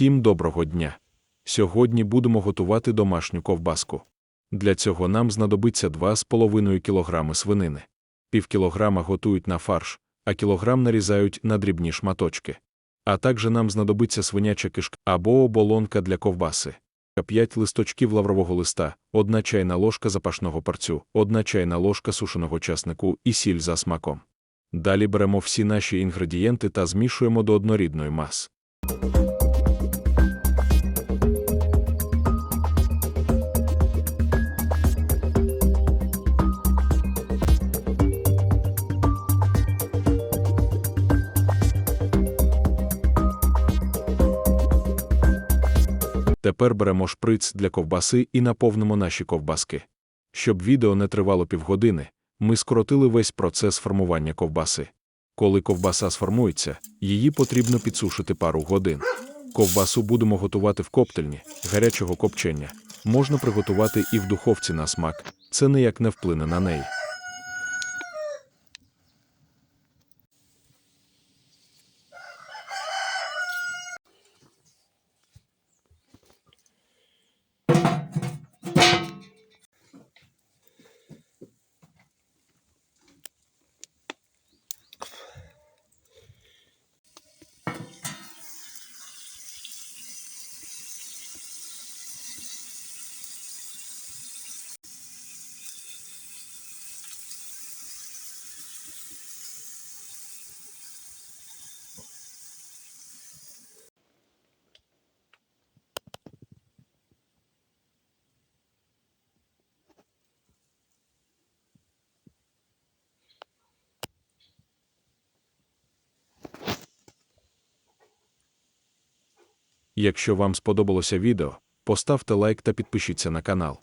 Всім доброго дня! Сьогодні будемо готувати домашню ковбаску. Для цього нам знадобиться 2,5 кг свинини. Пів кілограма готують на фарш, а кілограм нарізають на дрібні шматочки. А також нам знадобиться свиняча кишка або оболонка для ковбаси. 5 листочків лаврового листа, 1 чайна ложка запашного парцю, 1 чайна ложка сушеного часнику і сіль за смаком. Далі беремо всі наші інгредієнти та змішуємо до однорідної маси. Тепер беремо шприц для ковбаси і наповнимо наші ковбаски. Щоб відео не тривало півгодини, ми скоротили весь процес формування ковбаси. Коли ковбаса сформується, її потрібно підсушити пару годин. Ковбасу будемо готувати в коптельні, гарячого копчення. Можна приготувати і в духовці на смак, це ніяк не вплине на неї. Якщо вам сподобалося відео, поставте лайк та підпишіться на канал.